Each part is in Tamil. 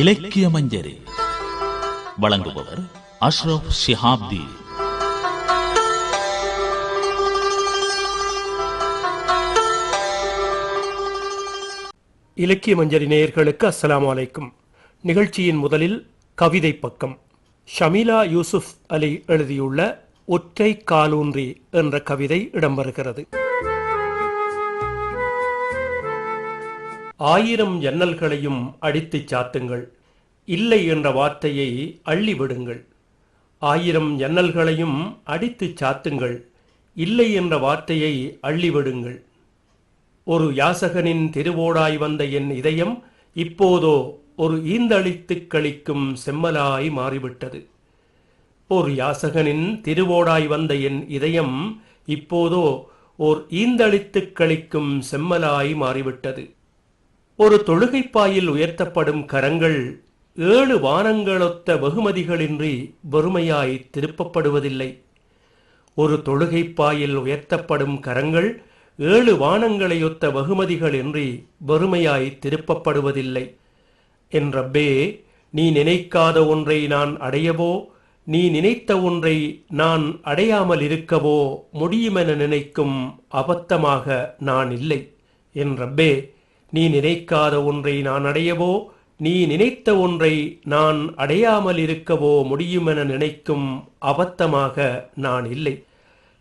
இலக்கிய மஞ்சரி. வழங்குபவர் அஷ்ரப் ஷிஹாப்தி. இலக்கிய மஞ்சரி நேயர்களுக்கு அஸ்லாம் வலைக்கும் நிகழ்ச்சியின் முதலில் கவிதை பக்கம். ஷமீலா யூசுப் அலி எழுதியுள்ள ஒற்றை காலூன்றி என்ற கவிதை இடம்பெறுகிறது. ஆயிரம் ஜன்னல்களையும் அடித்துச் சாத்துங்கள். இல்லை என்ற வார்த்தையை அள்ளிவிடுங்கள். ஆயிரம் ஜன்னல்களையும் அடித்துச் சாத்துங்கள். இல்லை என்ற வார்த்தையை அள்ளிவிடுங்கள். ஒரு யாசகனின் திருவோடாய் வந்த என் இதயம் இப்போதோ ஒரு ஈந்தளித்து கழிக்கும் செம்மலாய் மாறிவிட்டது. ஒரு யாசகனின் திருவோடாய் வந்த என் இதயம் இப்போதோ ஓர் ஈந்தளித்து கழிக்கும் செம்மலாய் மாறிவிட்டது. ஒரு தொழுகைப்பாயில் உயர்த்தப்படும் கரங்கள் ஏழு வானங்களொத்த வெகுமதிகளின்றி வறுமையாய் திருப்பப்படுவதில்லை. ஒரு தொழுகைப்பாயில் உயர்த்தப்படும் கரங்கள் ஏழு வானங்களையொத்த வெகுமதிகளின்றி வறுமையாய் திருப்பப்படுவதில்லை. என் ரப்பே நீ நினைக்காத ஒன்றை நான் அடையவோ நீ நினைத்த ஒன்றை நான் அடையாமல் இருக்கவோ முடியுமென நினைக்கும் அபத்தமாக நான் இல்லை. என் ரப்பே நீ நினைக்காத ஒன்றை நான் அடையவோ நீ நினைத்த ஒன்றை நான் அடையாமல் இருக்கவோ முடியுமென நினைக்கும் அபத்தமாக நான் இல்லை.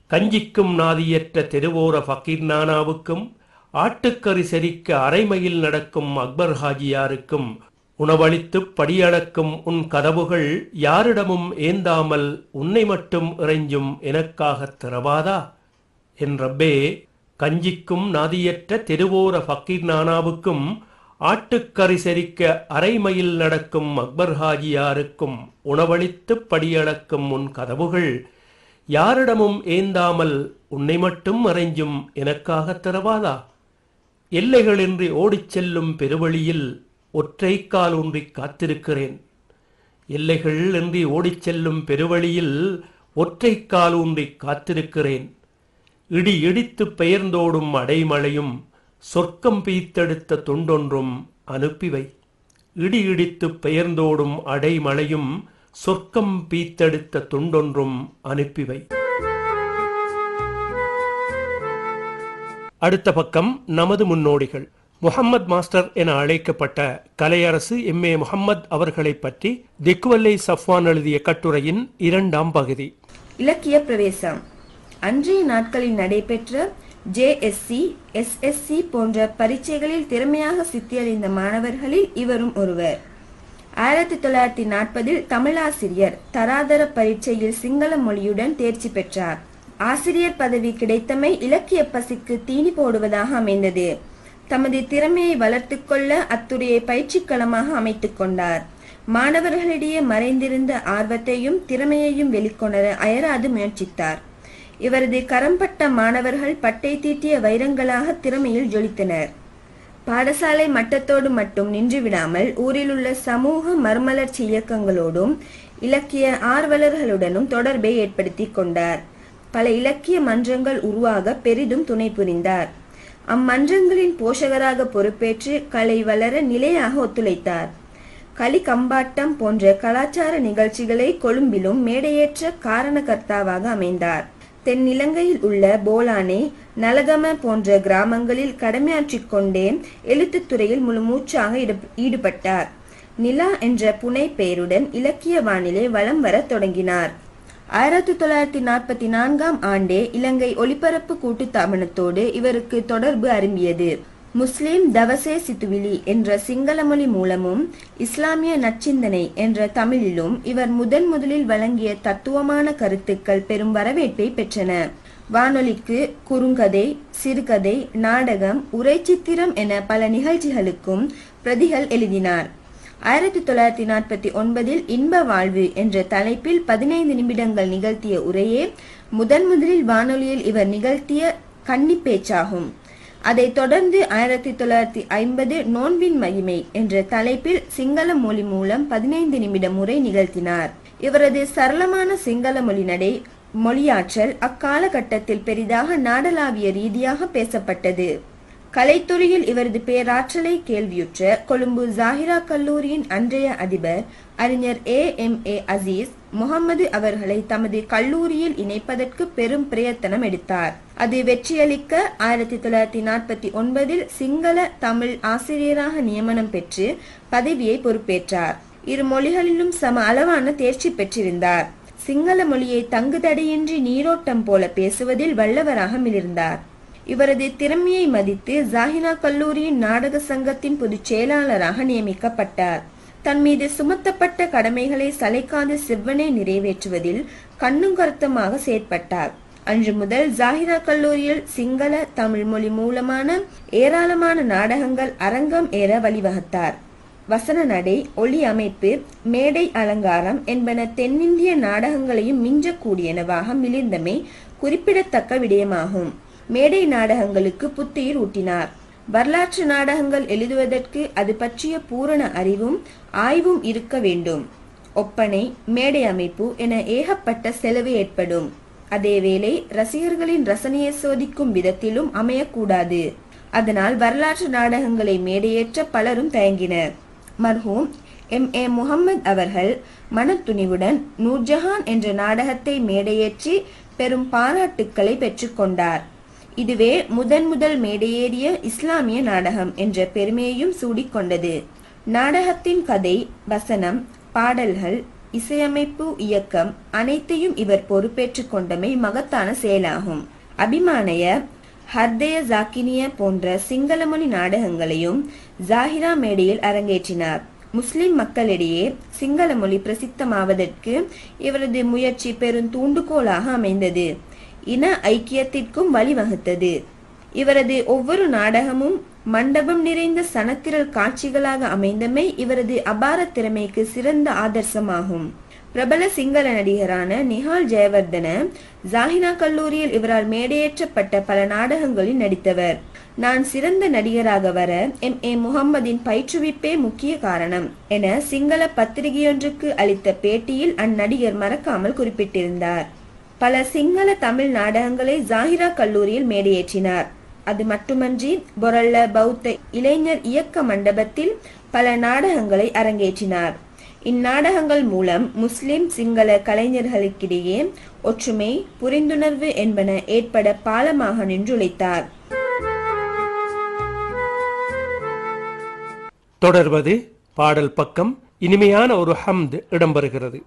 கஞ்சிக்கும் நாதியற்ற தெருவோர ஃபக்கீர் நானாவுக்கும் ஆட்டுக்கறி செரிக்க அரைமையில் நடக்கும் அக்பர் ஹாஜியாருக்கும் உணவளித்துப் படியளக்கும் உன் கதவுகள் யாரிடமும் ஏந்தாமல் உன்னை மட்டும் இறைஞ்சும் எனக்காகத் திறவாதா? என் ரப்பே கஞ்சிக்கும் நாதியற்ற தெருவோர ஃபக்கீர் நானாவுக்கும் ஆட்டுக்கறி செரிக்க மைல் நடக்கும் அக்பர் ஹாஜியாருக்கும் உணவளித்து படியளக்கும் உன் கதவுகள் யாரிடமும் ஏந்தாமல் உன்னை மட்டும் அறைஞ்சும் எனக்காகத் தரவாதா? எல்லைகளின்றி ஓடிச் செல்லும் பெருவழியில் ஒற்றை கால் ஊன்றி காத்திருக்கிறேன். எல்லைகள் இன்றி ஓடிச் செல்லும் பெருவழியில் ஒற்றை கால் ஊன்றி காத்திருக்கிறேன். இடி இடித்து பெயர்ந்தோடும் அடைமழையும் சொர்க்கம் பீத்தெடுத்த துண்டொன்றும் அனுப்பிவை. இடி இடித்து பெயர்ந்தோடும் அடைமழையும் சொர்க்கம் பீத்தெடுத்த துண்டொன்றும் அனுப்பிவை. அடுத்த பக்கம் நமது முன்னோடிகள். முகம்மது மாஸ்டர் என அழைக்கப்பட்ட கலையரசு எம். ஏ. முகம்மது அவர்களை பற்றி திக்வல்லை சஃப்வான் எழுதிய கட்டுரையின் இரண்டாம் பகுதி. இலக்கிய பிரவேசம். அன்றைய நாட்களில் நடைபெற்ற ஜேஎஸ்சி எஸ்எஸ்சி போன்ற பரீட்சைகளில் திறமையாக சித்தியடைந்த மாணவர்களில் இவரும் ஒருவர். ஆயிரத்தி தொள்ளாயிரத்தி நாற்பதில் தமிழாசிரியர் தராதர பரீட்சையில் சிங்கள மொழியுடன் தேர்ச்சி பெற்றார். ஆசிரியர் பதவி கிடைத்தமை இலக்கிய பசிக்கு தீனி போடுவதாக அமைந்தது. தமது திறமையை வளர்த்துக் கொள்ள அத்துறையை பயிற்சிக்களமாக அமைத்துக் கொண்டார். மாணவர்களிடையே மறைந்திருந்த ஆர்வத்தையும் திறமையையும் வெளிக்கொணர அயராது முயற்சித்தார். இவரது கரம்பட்ட மாணவர்கள் பட்டை தீட்டிய வைரங்களாக திறமையில் ஜொலித்தனர். பாடசாலை மட்டத்தோடு மட்டும் நின்றுவிடாமல் ஊரிலுள்ள சமூக மறுமலர்ச்சி இயக்கங்களோடும் இலக்கிய ஆர்வலர்களுடனும் தொடர்பை ஏற்படுத்தி கொண்டார். பல இலக்கிய மன்றங்கள் உருவாக பெரிதும் துணை புரிந்தார். அம்மன்றங்களின் போஷகராக பொறுப்பேற்று கலை வளர நிலையாக ஒத்துழைத்தார். களி கம்பாட்டம் போன்ற கலாச்சார நிகழ்ச்சிகளை கொழும்பிலும் மேடையேற்ற காரணகர்த்தாவாக அமைந்தார். தென்னிலங்கையில் உள்ள போலானே நலகம போன்ற கிராமங்களில் கடமையாற்றிக் கொண்டே எழுத்துத்துறையில் முழு மூச்சாக ஈடுபட்டார். நிலா என்ற புனை பெயருடன் இலக்கிய வானிலை வலம் வரத் தொடங்கினார். ஆயிரத்தி தொள்ளாயிரத்தி நாற்பத்தி நான்காம் ஆண்டே இலங்கை ஒலிபரப்பு கூட்டுத்தாபனத்தோடு இவருக்கு தொடர்பு அரும்பியது. முஸ்லிம் தவசே சித்துவிலி என்ற சிங்கள மொழி மூலமும் இஸ்லாமிய நச்சிந்தனை என்ற தமிழிலும் இவர் முதன் முதலில் வழங்கிய தத்துவமான கருத்துக்கள் பெரும் வரவேற்பை பெற்றன. வானொலிக்கு குறுங்கதை சிறுகதை நாடகம் உரைச்சித்திரம் என பல நிகழ்ச்சிகளுக்கும் பிரதிகள் எழுதினார். ஆயிரத்தி தொள்ளாயிரத்தி நாற்பத்தி ஒன்பதில் இன்ப வாழ்வு என்ற தலைப்பில் பதினைந்து நிமிடங்கள் நிகழ்த்திய உரையே முதன் முதலில் வானொலியில் இவர் நிகழ்த்திய கன்னி பேச்சாகும் அதைத் தொடர்ந்து ஆயிரத்தி தொள்ளாயிரத்தி ஐம்பது நோன்பின் மகிமை என்ற தலைப்பில் சிங்கள மொழி மூலம் பதினைந்து நிமிடம் உரை நிகழ்த்தினார். இவரது சரளமான சிங்கள மொழி நடை மொழியாற்றல் அக்காலகட்டத்தில் பெரிதாக நாடளாவிய ரீதியாக பேசப்பட்டது. கலைத்துறையில் இவரது பேராற்றலை கேள்வியுற்ற கொழும்பு ஜாகிரா கல்லூரியின் அன்றைய அதிபர் அறிஞர் A M A Azeez Mohamed அவர்களை தமது கல்லூரியில் இணைப்பதற்கு பெரும் பிரயத்தனம் எடுத்தார். அது வெற்றியளிக்க ஆயிரத்தி தொள்ளாயிரத்தி நாற்பத்தி ஒன்பதில் சிங்கள தமிழ் ஆசிரியராக நியமனம் பெற்று பதவியை பொறுப்பேற்றார். இரு மொழிகளிலும் சம அளவான தேர்ச்சி பெற்றிருந்தார். சிங்கள மொழியை தங்குதடையின்றி நீரோட்டம் போல பேசுவதில் வல்லவராக மிளிர்ந்தார். இவரது திறமையை மதித்து ஜாஹினா கல்லூரியின் நாடக சங்கத்தின் பொதுச் செயலாளராக நியமிக்கப்பட்டார். தன் மீது சுமத்தப்பட்ட கடமைகளை சளைக்காத செவ்வனே நிறைவேற்றுவதில் கண்ணும் கருத்துமாக செயற்பட்டார். அன்று முதல் ஜாகிரா கல்லூரியில் சிங்கள தமிழ் மொழி மூலமான ஏராளமான நாடகங்கள் அரங்கம் ஏற வழிவகுத்தார். வசன நடை ஒளி அமைப்பு மேடை அலங்காரம் என்பன தென்னிந்திய நாடகங்களையும் மிஞ்சக்கூடியனவாக மிளிர்ந்தமை குறிப்பிடத்தக்க விடயமாகும். மேடை நாடகங்களுக்கு புத்துயிர் ஊட்டினார். வரலாற்று நாடகங்கள் எழுதுவதற்கு அது பற்றிய பூரண அறிவும் ஆய்வும் இருக்க வேண்டும். ஒப்பனை மேடை அமைப்பு என ஏகப்பட்ட செலவு ஏற்படும். அதேவேளை ரசிகர்களின் ரசனையை சோதிக்கும் விதத்திலும் அமையக்கூடாது. அதனால் வரலாற்று நாடகங்களை மேடையேற்ற பலரும் தயங்கினர். மர்ஹூம் எம். ஏ. முகம்மது அவர்கள் மனத்துணிவுடன் நூர்ஜஹான் என்ற நாடகத்தை மேடையேற்றி பெரும் பாராட்டுக்களை பெற்றுக்கொண்டார் இதுவே முதன் முதல் மேடையேறிய இஸ்லாமிய நாடகம் என்ற பெருமையையும் சூடிக்கொண்டது. நாடகத்தின் கதை வசனம் பாடல்கள் இசையமைப்பு இயக்கம் அனைத்தையும் இவர் பொறுப்பேற்றுக் கொண்டமை மகத்தான செயலாகும். அபிமானய ஹர்தய ஜாக்கினிய போன்ற சிங்கள மொழி நாடகங்களையும் ஜாகிரா மேடையில் அரங்கேற்றினார். முஸ்லிம் மக்களிடையே சிங்கள மொழி பிரசித்தமாவதற்கு இவரது முயற்சி பெரும் தூண்டுகோலாக அமைந்தது. இன ஐக்கியத்திற்கும் வழிவகுத்தது. இவரது ஒவ்வொரு நாடகமும் மண்டபம் நிறைந்த சனத்திரள் காட்சிகளாக அமைந்தமை இவரது அபார திறமைக்கு சிறந்த ஆதர்சமாகும். பிரபல சிங்கள நடிகரான நிஹால் ஜெயவர்தன ஜாஹினா கல்லூரியில் இவரால் மேடையேற்றப்பட்ட பல நாடகங்களில் நடித்தவர். நான் சிறந்த நடிகராக வர எம். ஏ. முகம்மதின் பயிற்றுவிப்பே முக்கிய காரணம் என சிங்கள பத்திரிகையொன்றுக்கு அளித்த பேட்டியில் அந்நடிகர் மறக்காமல் குறிப்பிட்டிருந்தார். பல சிங்கள தமிழ் நாடகங்களை ஜாகிரா கல்லூரியில் மேடையேற்றினார். அது மட்டுமன்றி பொரல்ல பௌத்த இளைஞர் இயக்க மண்டபத்தில் பல நாடகங்களை அரங்கேற்றினார். இந்நாடகங்கள் மூலம் முஸ்லிம் சிங்கள கலைஞர்களுக்கிடையே ஒற்றுமை புரிந்துணர்வு என்பன ஏற்பட பாலமாக நின்றுழைத்தார். தொடர்வது பாடல் பக்கம். இனிமையான ஒரு ஹம்த் இடம்பெறுகிறது.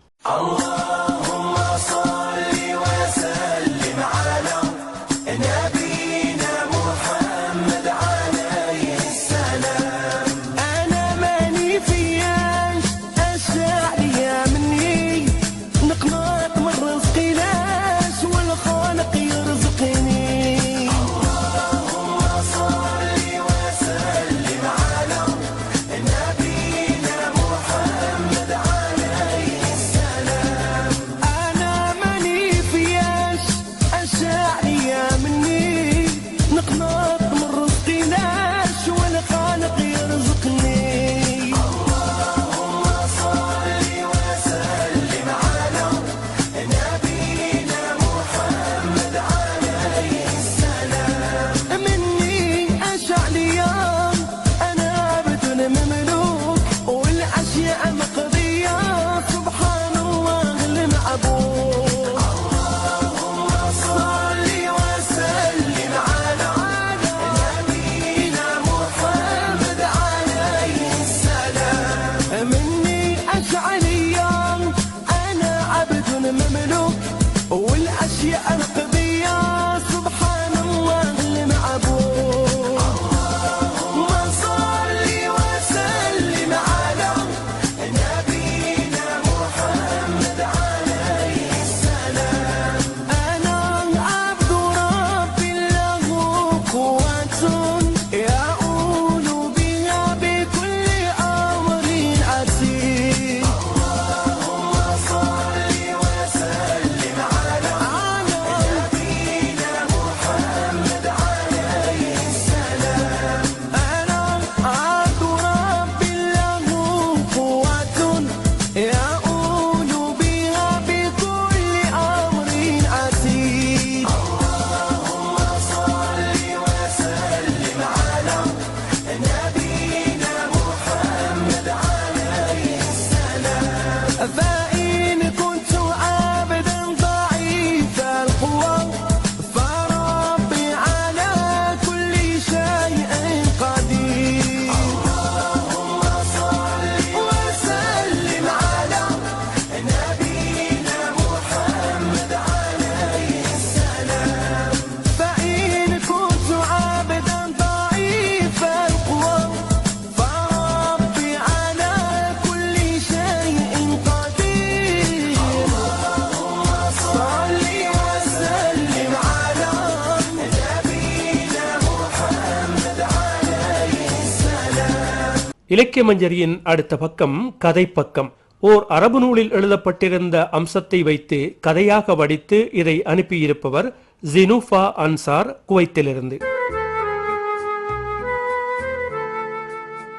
இலக்கிய மஞ்சரியின் அடுத்த பக்கம் கதை பக்கம். ஓர் அரபு நூலில் எழுதப்பட்டிருந்த அம்சத்தை வைத்து கதையாக வடித்து இதை அனுப்பியிருப்பவர் ஜினுஃபா அன்சார் குவைத்திலிருந்து.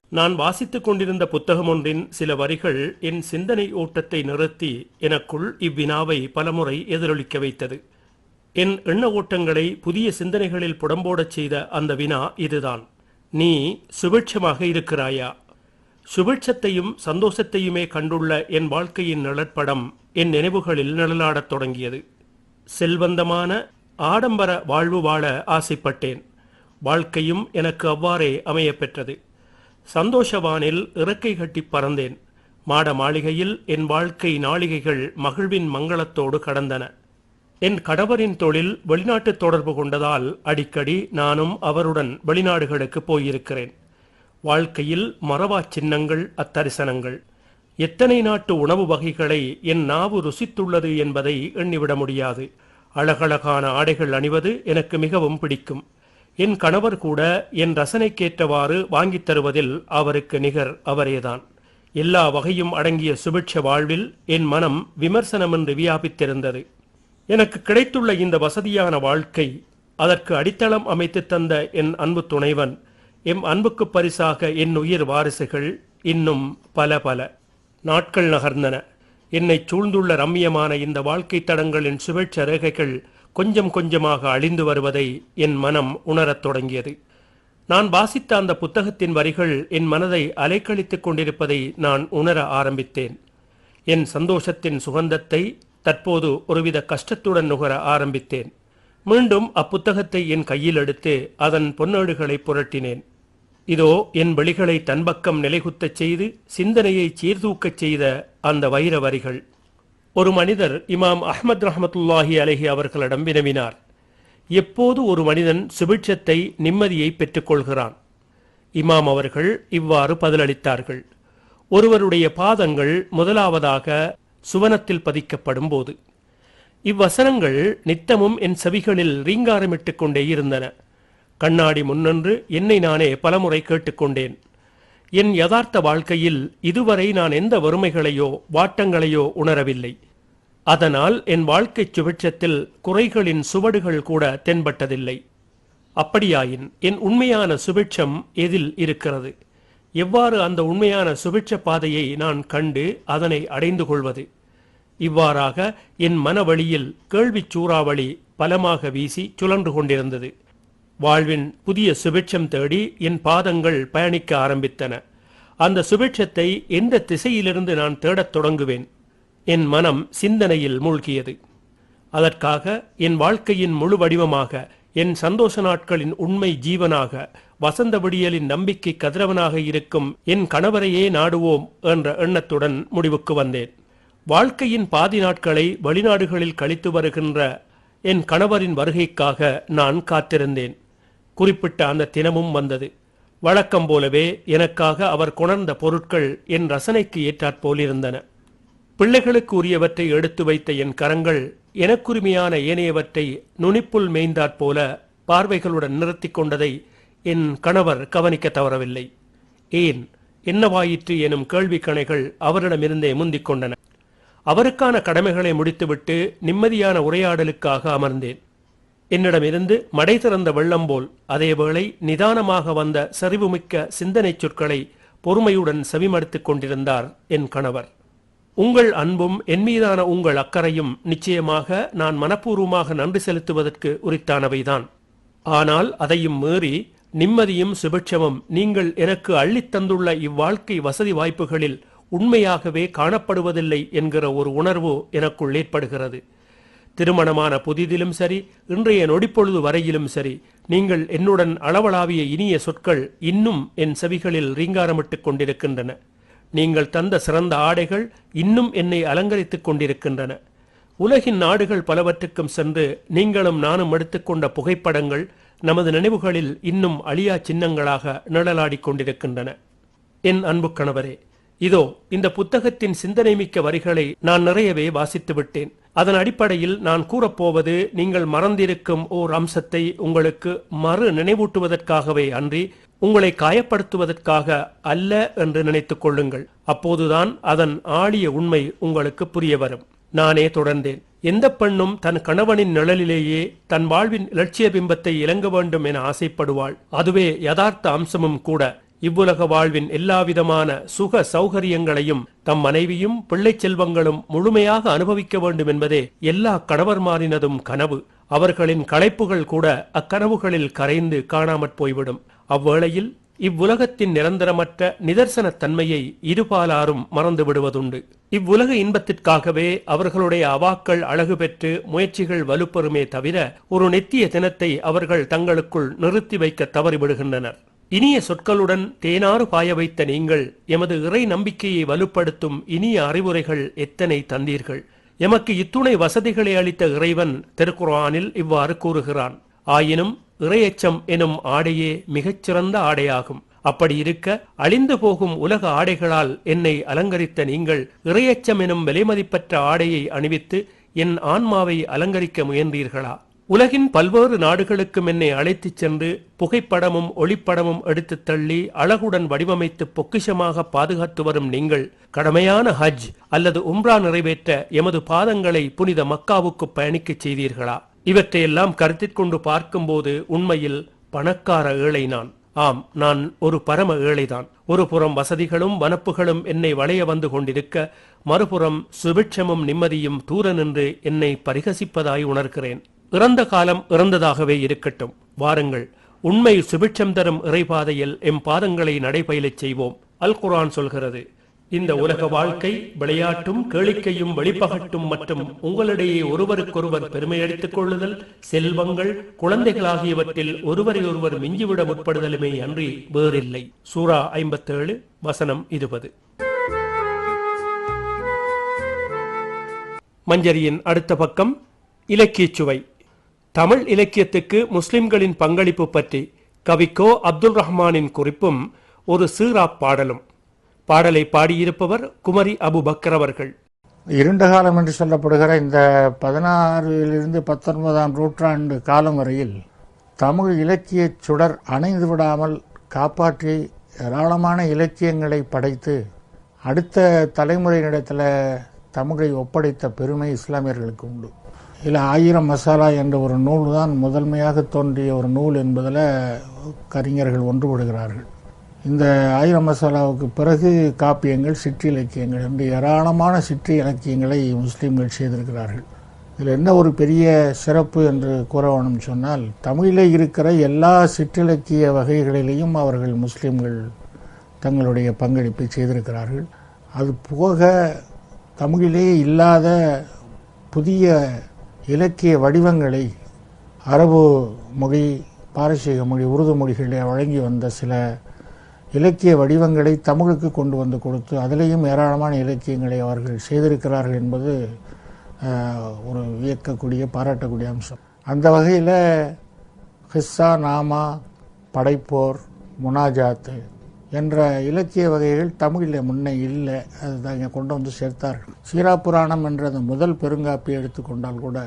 நான் வாசித்துக் கொண்டிருந்த புத்தகம் ஒன்றின் சில வரிகள் என் சிந்தனை ஓட்டத்தை நிறுத்தி எனக்குள் இவ்வினாவை பலமுறை எதிரொலிக்க வைத்தது. என் எண்ண ஓட்டங்களை புதிய சிந்தனைகளில் புடம்போடச் செய்த அந்த வினா இதுதான். நீ சுபிட்சமாக இருக்கிறாயா? சுபிட்சத்தையும் சந்தோஷத்தையுமே கண்டுள்ள என் வாழ்க்கையின் நிழற்படம் என் நினைவுகளில் நிழலாடத் தொடங்கியது. செல்வந்தமான ஆடம்பர வாழ்வு வாழ ஆசைப்பட்டேன். வாழ்க்கையும் எனக்கு அவ்வாறே அமைய பெற்றது. சந்தோஷவானில் இறக்கை கட்டி பறந்தேன். மாட மாளிகையில் என் வாழ்க்கை நாளிகைகள் மகிழ்வின் மங்களத்தோடு கடந்தன. என் கடவரின் தொழில் வெளிநாட்டு தொடர்பு கொண்டதால் அடிக்கடி நானும் அவருடன் வெளிநாடுகளுக்கு போயிருக்கிறேன். வாழ்க்கையில் மரபா சின்னங்கள் அத்தரிசனங்கள். எத்தனை நாட்டு உணவு வகைகளை என் நாவு ருசித்துள்ளது என்பதை எண்ணிவிட முடியாது. அழகழகான ஆடைகள் அணிவது எனக்கு மிகவும் பிடிக்கும். என் கணவர் கூட என் ரசனைக்கேற்றவாறு வாங்கித் தருவதில் அவருக்கு நிகர் அவரேதான். எல்லா வகையும் அடங்கிய சுபிட்ச வாழ்வில் என் மனம் விமர்சனமின்றி வியாபித்திருந்தது. எனக்கு கிடைத்துள்ள இந்த வசதியான வாழ்க்கை அதற்கு அடித்தளம் அமைத்து தந்த என் அன்பு துணைவன் எம் அன்புக்கு பரிசாக என் உயிர் வாரிசுகள் இன்னும் பல பல. நாட்கள் நகர்ந்தன. என்னை சூழ்ந்துள்ள ரம்மியமான இந்த வாழ்க்கை தடங்களின் சுழற்ச ரேகைகள் கொஞ்சம் கொஞ்சமாக அழிந்து வருவதை என் மனம் உணரத் தொடங்கியது. நான் வாசித்த அந்த புத்தகத்தின் வரிகள் என் மனதை அலைக்கழித்துக் கொண்டிருப்பதை நான் உணர ஆரம்பித்தேன். என் சந்தோஷத்தின் சுகந்தத்தை தற்போது ஒருவித கஷ்டத்துடன் நுகர ஆரம்பித்தேன். மீண்டும் அப்புத்தகத்தை என் கையில் எடுத்து அதன் பொன்னேடுகளை புரட்டினேன். இதோ என் வெளிகளை தன்பக்கம் நிலைகுத்தச் செய்து சிந்தனையை சீர்தூக்கச் செய்த அந்த வைர வரிகள் ஒரு மனிதர் இமாம் அஹ்மத் ரஹமத்துல்லாஹி அலஹி அவர்களிடம் வினவினார். எப்போது ஒரு மனிதன் சுபிட்சத்தை நிம்மதியை பெற்றுக்கொள்கிறான்? இமாம் அவர்கள் இவ்வாறு பதிலளித்தார்கள். ஒருவருடைய பாதங்கள் முதலாவதாக சுவனத்தில் பதிக்கப்படும் போது. இவ்வசனங்கள் நித்தமும் என் செவிகளில் ரீங்காரமிட்டுக் கொண்டே இருந்தன. கண்ணாடி முன்னன்று என்னை நானே பலமுறை கேட்டுக்கொண்டேன். என் யதார்த்த வாழ்க்கையில் இதுவரை நான் எந்த வறுமைகளையோ வாட்டங்களையோ உணரவில்லை. அதனால் என் வாழ்க்கைச் சுபிட்சத்தில் குறைகளின் சுவடுகள் கூட தென்பட்டதில்லை. அப்படியாயின் என் உண்மையான சுபிட்சம் எதில் இருக்கிறது? எவ்வாறு அந்த உண்மையான சுபிட்ச பாதையை நான் கண்டு அதனை அடைந்து கொள்வது? இவ்வாறாக என் மனவழியில் கேள்விச் சூறாவளி பலமாக வீசி சுழன்று கொண்டிருந்தது. வாழ்வின் புதிய சுபிட்சம் தேடி என் பாதங்கள் பயணிக்க ஆரம்பித்தன. அந்த சுபிட்சத்தை எந்த திசையிலிருந்து நான் தேடத் தொடங்குவேன்? என் மனம் சிந்தனையில் மூழ்கியது. அதற்காக என் வாழ்க்கையின் முழு வடிவமாக என் சந்தோஷ நாட்களின் உண்மை ஜீவனாக வசந்த விடியலின் நம்பிக்கை கதிரவனாக இருக்கும் என் கணவரையே நாடுவோம் என்ற எண்ணத்துடன் முடிவுக்கு வந்தேன். வாழ்க்கையின் பாதி நாட்களை வெளிநாடுகளில் கழித்து வருகின்ற என் கணவரின் வருகைக்காக நான் காத்திருந்தேன். குறிப்பிட்ட அந்த தினமும் வந்தது. வழக்கம் போலவே எனக்காக அவர் கொணர்ந்த பொருட்கள் என் ரசனைக்கு ஏற்றாற்போலிருந்தன. பிள்ளைகளுக்கு உரியவற்றை எடுத்து வைத்த என் கரங்கள் எனக்குரிமையான ஏனையவற்றை நுனிப்புள் மேய்ந்தாற் போல பார்வைகளுடன் நிறுத்தி கொண்டதை என் கணவர் கவனிக்க தவறவில்லை. ஏன்? என்னவாயிற்று எனும் கேள்வி கணைகள் அவரிடமிருந்தே முந்திக் கொண்டன. அவருக்கான கடமைகளை முடித்துவிட்டு நிம்மதியான உரையாடலுக்காக அமர்ந்தேன். என்னிடமிருந்து மடை திறந்த வெள்ளம் போல் அதேவேளை நிதானமாக வந்த சரிவுமிக்க சிந்தனைச் சொற்களை பொறுமையுடன் செவிமடுத்துக் கொண்டிருந்தார் என் கணவர். உங்கள் அன்பும் என் மீதான உங்கள் அக்கறையும் நிச்சயமாக நான் மனப்பூர்வமாக நன்றி செலுத்துவதற்கு உரித்தானவைதான். ஆனால் அதையும் மீறி நிம்மதியும் சுபிட்சமும் நீங்கள் எனக்கு அள்ளித் தந்துள்ள இவ்வாழ்க்கை வசதி வாய்ப்புகளில் உண்மையாகவே காணப்படுவதில்லை என்கிற ஒரு உணர்வு எனக்குள் ஏற்படுகிறது. திருமணமான புதிதிலும் சரி இன்றைய நொடிப்பொழுது வரையிலும் சரி நீங்கள் என்னுடன் அளவளாவிய இனிய சொற்கள் இன்னும் என் செவிகளில் ரீங்காரமிட்டுக் கொண்டிருக்கின்றன. நீங்கள் தந்த சிறந்த ஆடைகள் இன்னும் என்னை அலங்கரித்துக் கொண்டிருக்கின்றன. உலகின் நாடுகள் பலவற்றுக்கும் சென்று நீங்களும் நானும் எடுத்துக்கொண்ட புகைப்படங்கள் நமது நினைவுகளில் இன்னும் அழியா சின்னங்களாக நிழலாடிக் கொண்டிருக்கின்றன. என் அன்பு கணவரே இதோ இந்த புத்தகத்தின் சிந்தனைமிக்க வரிகளை நான் நிறையவே வாசித்து விட்டேன். அதன் அடிப்படையில் நான் கூறப்போவது நீங்கள் மறந்திருக்கும் ஓர் அம்சத்தை உங்களுக்கு மறு நினைவூட்டுவதற்காகவே அன்றி உங்களை காயப்படுத்துவதற்காக அல்ல என்று நினைத்துக் கொள்ளுங்கள். அப்போதுதான் அதன் ஆழிய உண்மை உங்களுக்கு புரிய வரும். நானே தொடர்ந்தேன். எந்த பெண்ணும் தன் கணவனின் நிழலிலேயே தன் வாழ்வின் இலட்சிய பிம்பத்தை இலங்க வேண்டும் என ஆசைப்படுவாள். அதுவே யதார்த்த அம்சமும் கூட. இவ்வுலக வாழ்வின் எல்லாவிதமான சுக சௌகரியங்களையும் தம் மனைவியும் பிள்ளை செல்வங்களும் முழுமையாக அனுபவிக்க வேண்டும் என்பதே எல்லா கணவர்மாரினதும் கனவு. அவர்களின் களைப்புகள் கூட அக்கனவுகளில் கரைந்து காணாமற் போய்விடும். அவ்வேளையில் இவ்வுலகத்தின் நிரந்தரமற்ற நிதர்சனத் தன்மையை இருபாலாரும் மறந்து விடுவதுண்டு. இவ்வுலக இன்பத்திற்காகவே அவர்களுடைய அவாக்கள் அழகு பெற்று முயற்சிகள் வலுப்பெறுமே தவிர ஒரு நெத்திய தினத்தை அவர்கள் தங்களுக்குள் நிறுத்தி வைக்க தவறிவிடுகின்றனர். இனிய சொற்களுடன் தேனாறு பாய வைத்த நீங்கள் எமது இறை நம்பிக்கையை வலுப்படுத்தும் இனிய அறிவுரைகள் எத்தனை தந்தீர்கள்? எமக்கு இத்துணை வசதிகளை அளித்த இறைவன் திருக்குரானில் இவ்வாறு கூறுகிறான். ஆயினும் இறையச்சம் எனும் ஆடையே மிகச்சிறந்த ஆடையாகும். அப்படி இருக்க அழிந்து போகும் உலக ஆடைகளால் என்னை அலங்கரித்த நீங்கள் இறையச்சம் எனும் விலைமதிப்பற்ற ஆடையை அணிவித்து என் ஆன்மாவை அலங்கரிக்க முயன்றீர்களா? உலகின் பல்வேறு நாடுகளுக்கும் என்னை அழைத்துச் சென்று புகைப்படமும் ஒளிப்படமும் எடுத்து தள்ளி அழகுடன் வடிவமைத்து பொக்கிஷமாக பாதுகாத்து வரும் நீங்கள் கடமையான ஹஜ் அல்லது உம்ரா நிறைவேற்ற எமது பாதங்களை புனித மக்காவுக்கு பயணிக்கச் செய்தீர்களா? இவற்றையெல்லாம் கருத்திற்கொண்டு பார்க்கும்போது உண்மையில் பணக்கார ஏழை நான். ஆம் நான் ஒரு பரம ஏழைதான். ஒரு புறம் வசதிகளும் வனப்புகளும் என்னை வளைய வந்து கொண்டிருக்க மறுபுறம் சுபிட்சமும் நிம்மதியும் தூர நின்று என்னை பரிகசிப்பதாய் உணர்கிறேன். இறந்த காலம் இறந்ததாகவே இருக்கட்டும். வாருங்கள் உண்மை சுபிட்சம் தரும் இறைபாதையில் எம் பாதங்களை நடைபயிலச் செய்வோம். அல் குரான் சொல்கிறது இந்த உலக வாழ்க்கை விளையாட்டும் கேளிக்கையும் வெளிப்பகட்டும் மற்றும் உங்களிடையே ஒருவருக்கொருவர் பெருமையடித்துக் கொள்ளுதல் செல்வங்கள் குழந்தைகள் ஆகியவற்றில் ஒருவரை ஒருவர் மிஞ்சிவிட முற்படுதலுமே அன்றி வேறில்லை. சூரா ஐம்பத்தேழு வசனம் இருபது. மஞ்சரியின் அடுத்த பக்கம் இலக்கியச் சுவை. தமிழ் இலக்கியத்துக்கு முஸ்லிம்களின் பங்களிப்பு பற்றி கவிக்கோ அப்துல் ரஹ்மானின் குறிப்பும் ஒரு சீராப் பாடலும். பாடலை பாடியிருப்பவர் குமரி அபுபக்கர் அவர்கள். இருண்ட காலம் என்று சொல்லப்படுகிற இந்த பதினாறிலிருந்து பத்தொன்பதாம் நூற்றாண்டு காலம் வரையில் தமிழ் இலக்கிய சுடர் அணைந்து விடாமல் காப்பாற்றி ஏராளமான இலக்கியங்களை படைத்து அடுத்த தலைமுறையினிடத்தில் தமிழை ஒப்படைத்த பெருமை இஸ்லாமியர்களுக்கு உண்டு. இதில் ஆயிரம் மசாலா என்ற ஒரு நூல் தான் முதன்மையாக தோன்றிய ஒரு நூல் என்பதில் கவிஞர்கள் ஒன்றுபடுகிறார்கள். இந்த ஆயிரம் மசாலாவுக்கு பிறகு காப்பியங்கள் சிற்றிலக்கியங்கள் என்று ஏராளமான சிற்றி இலக்கியங்களை முஸ்லீம்கள் செய்திருக்கிறார்கள். இதில் என்ன ஒரு பெரிய சிறப்பு என்று கூற வேணும் சொன்னால் தமிழில் இருக்கிற எல்லா சிற்றிலக்கிய வகைகளிலேயும் அவர்கள் முஸ்லீம்கள் தங்களுடைய பங்களிப்பை செய்திருக்கிறார்கள். அது போக தமிழிலே இல்லாத புதிய இலக்கிய வடிவங்களை அரபு மொழி பாரசீக மொழி உருது மொழிகளிலே வழங்கி வந்த சில இலக்கிய வடிவங்களை தமிழுக்கு கொண்டு வந்து கொடுத்து அதிலேயும் ஏராளமான இலக்கியங்களை அவர்கள் செய்திருக்கிறார்கள் என்பது ஒரு வியக்கக்கூடிய பாராட்டக்கூடிய அம்சம். அந்த வகையில் ஹிஸ்ஸா நாமா படைப்போர் முனாஜாத்து என்ற இலக்கிய வகைகள் தமிழில் முன்னே இல்லை அதுதான் இங்கே கொண்டு வந்து சேர்த்தார்கள். சீரா புராணம் என்ற அந்த முதல் பெருங்காப்பியை எடுத்துக்கொண்டால் கூட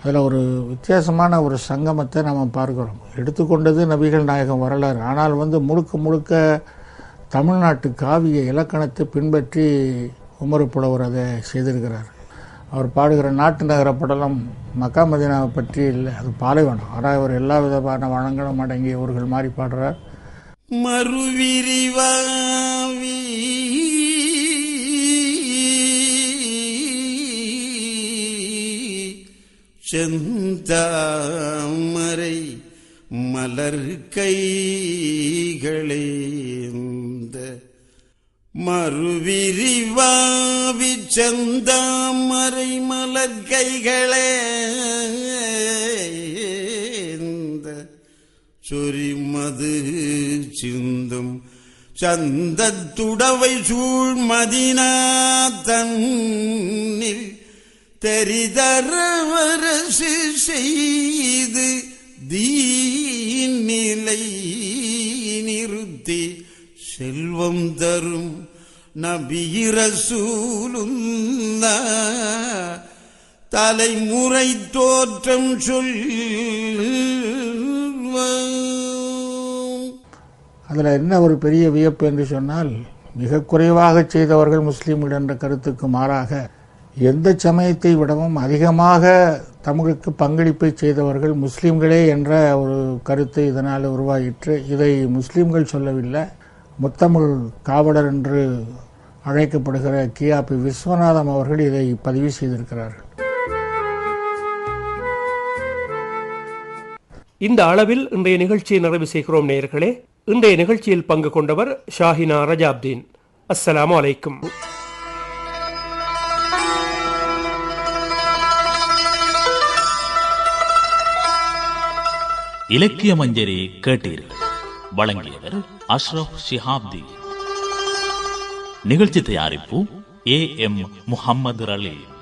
அதில் ஒரு வித்தியாசமான ஒரு சங்கமத்தை நாம் பார்க்கிறோம். எடுத்துக்கொண்டது நபிகள் நாயகம் வரலாறு. ஆனால் வந்து முழுக்க முழுக்க தமிழ்நாட்டு காவிய இலக்கணத்தை பின்பற்றி உமறு புலவர் அதை செய்திருக்கிறார். அவர் பாடுகிற நாட்டு நகர படலம் மக்கா மதினாவை பற்றி இல்லை அது பாலைவனம். ஆனால் அவர் எல்லா விதமான வளங்களும் அடங்கிய ஊர்கள் மாதிரி பாடுறார். மறுவிரிவாவி. செந்தாமரை மலர் கைகளேந்த மறுவிரிவாவி செந்தாமரை மலர் கைகளே சொரி மது சிந்தும் சந்தத்துடவை சூழ்மதினா தன்னில் தெரிதரவரசு செய்து தீநிலை நிறுத்தி செல்வம் தரும் நபிரசூலுந்தா தலைமுறை தோற்றம் சொல்வ அதில் என்ன ஒரு பெரிய வியப்பு என்று சொன்னால் மிக குறைவாக செய்தவர்கள் முஸ்லீம்கள் என்ற கருத்துக்கு மாறாக எந்த சமயத்தை விடவும் அதிகமாக தமிழுக்கு பங்களிப்பை செய்தவர்கள் முஸ்லீம்களே என்ற ஒரு கருத்து இதனால் உருவாயிற்று. இதை முஸ்லீம்கள் சொல்லவில்லை. முத்தமிழ் காவலர் என்று அழைக்கப்படுகிற கியாபி விஸ்வநாதம் அவர்கள் இதை பதிவு செய்திருக்கிறார்கள். இந்த அளவில் இன்றைய நிகழ்ச்சியை நிறைவு செய்கிறோம் நேயர்களே. இன்றைய நிகழ்ச்சியில் பங்கு கொண்டவர் ஷாஹினா ரஜாப்தீன். அஸ்ஸலாமு அலைக்கும். இலக்கிய மஞ்சரி கேட்டீர்கள். வழங்கியவர் அஷ்ரப் ஷிஹாப்தி நிகழ்ச்சி தயாரிப்பு ஏ எம் முஹம்மது ரலீம்